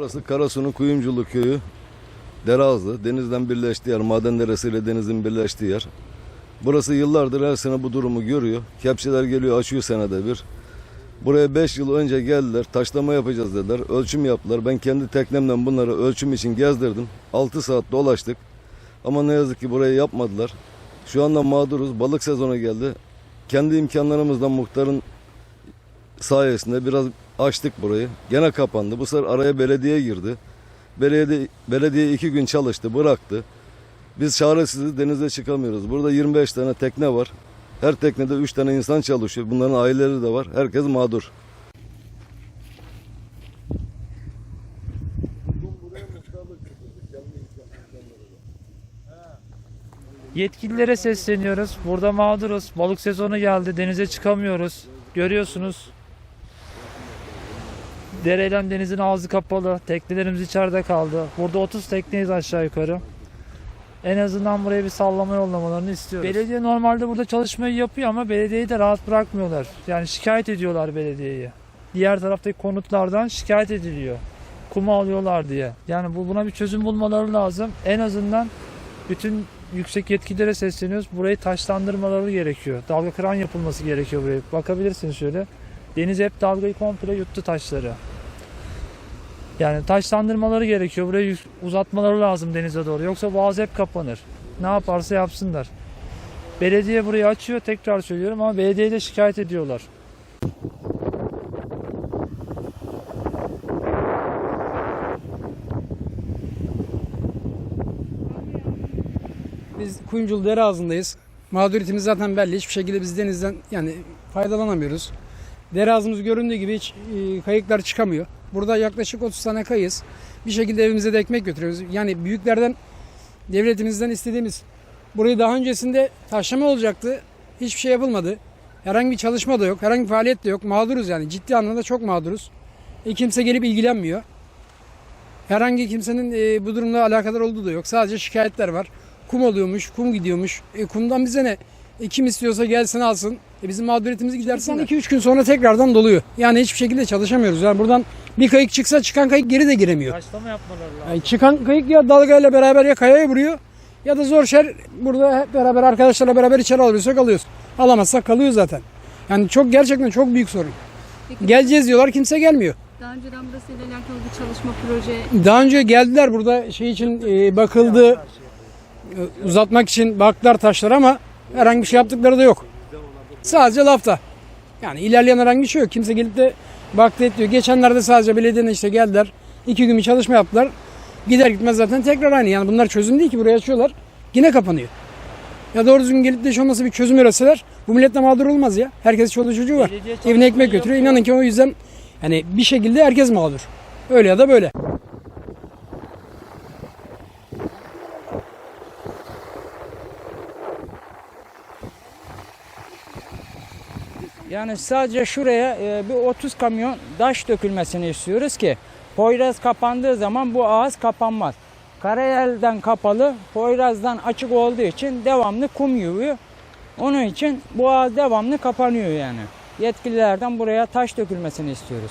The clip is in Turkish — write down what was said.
Burası Karasu'nun Kuyumculu köyü. Dereazlı, denizden birleştiği yer, maden deresiyle denizin birleştiği yer. Burası yıllardır her sene bu durumu görüyor. Kepçeler geliyor, açıyor senede bir. Buraya 5 yıl önce geldiler, taşlama yapacağız dediler, ölçüm yaptılar. Ben kendi teknemden bunları ölçüm için gezdirdim. 6 saat dolaştık. Ama ne yazık ki burayı yapmadılar. Şu anda mağduruz, balık sezonu geldi. Kendi imkanlarımızdan muhtarın sayesinde biraz açtık burayı. Gene kapandı. Bu sefer araya belediye girdi. Belediye, belediye iki gün çalıştı, bıraktı. Biz çaresiziz, denize çıkamıyoruz. Burada 25 tane tekne var. Her teknede 3 tane insan çalışıyor. Bunların aileleri de var. Herkes mağdur. Yetkililere sesleniyoruz. Burada mağduruz. Balık sezonu geldi. Denize çıkamıyoruz. Görüyorsunuz. Dereylem denizin ağzı kapalı. Teknelerimiz içeride kaldı. Burada 30 tekneyiz aşağı yukarı. En azından buraya bir sallama yollamalarını istiyoruz. Belediye normalde burada çalışmayı yapıyor ama belediyeyi de rahat bırakmıyorlar. Yani şikayet ediyorlar belediyeyi. Diğer taraftaki konutlardan şikayet ediliyor. Kumu alıyorlar diye. Yani bu buna bir çözüm bulmaları lazım. En azından bütün yüksek yetkililere sesleniyoruz. Burayı taşlandırmaları gerekiyor. Dalga kıran yapılması gerekiyor buraya. Bakabilirsiniz şöyle. Deniz hep dalgayı komple yuttu taşları. Yani taşlandırmaları gerekiyor. Burayı uzatmaları lazım denize doğru. Yoksa boğaz hep kapanır. Ne yaparsa yapsınlar. Belediye burayı açıyor tekrar söylüyorum ama belediye de şikayet ediyorlar. Biz Kuyumculu dere ağzındayız. Mağduriyetimiz zaten belli. Hiçbir şekilde biz denizden yani faydalanamıyoruz. Dere ağzımız göründüğü gibi hiç e, kayıklar çıkamıyor. Burada yaklaşık 30 tane kayız. Bir şekilde evimize de ekmek götürüyoruz. Yani büyüklerden, devletimizden istediğimiz. Burayı daha öncesinde taşlama olacaktı. Hiçbir şey yapılmadı. Herhangi bir çalışma da yok. Herhangi bir faaliyet de yok. Mağduruz yani. Ciddi anlamda çok mağduruz. E, kimse gelip ilgilenmiyor. Herhangi kimsenin e, bu durumla alakadar olduğu da yok. Sadece şikayetler var. Kum oluyormuş, kum gidiyormuş. E, kumdan bize ne? E, kim istiyorsa gelsin alsın. E, bizim mağduriyetimizi gidersin. 2-3 gün sonra tekrardan doluyor. Yani hiçbir şekilde çalışamıyoruz. Yani buradan bir kayık çıksa çıkan kayık geri de giremiyor. Taşlama yapmaları lazım. Yani çıkan kayık ya dalgayla beraber ya kayaya vuruyor ya da zor şer burada hep beraber arkadaşlarla beraber içeri alıyorsak alıyoruz. Alamazsak kalıyor zaten. Yani çok gerçekten çok büyük sorun. Peki Geleceğiz diyorlar kimse gelmiyor. daha önceden burasıyla alakalı bir çalışma proje Daha önce geldiler burada şey için e, bakıldı. e, uzatmak için baktılar taşlar ama herhangi bir şey yaptıkları da yok. Sadece lafta. Yani ilerleyen herhangi bir şey yok. Kimse gelip de baktı et diyor. Geçenlerde sadece belediyenin işte geldiler. iki gün bir çalışma yaptılar. Gider gitmez zaten tekrar aynı. Yani bunlar çözüm değil ki buraya açıyorlar. Yine kapanıyor. Ya doğru düzgün gelip de hiç olmasa bir çözüm üretseler bu millet de mağdur olmaz ya. Herkes çoluğu çocuğu var. Evine ekmek götürüyor. İnanın ki o yüzden hani bir şekilde herkes mağdur. Öyle ya da böyle. Yani sadece şuraya e, bir 30 kamyon taş dökülmesini istiyoruz ki Poyraz kapandığı zaman bu ağız kapanmaz. Karayel'den kapalı, Poyraz'dan açık olduğu için devamlı kum yığıyor. Onun için bu ağız devamlı kapanıyor yani. Yetkililerden buraya taş dökülmesini istiyoruz.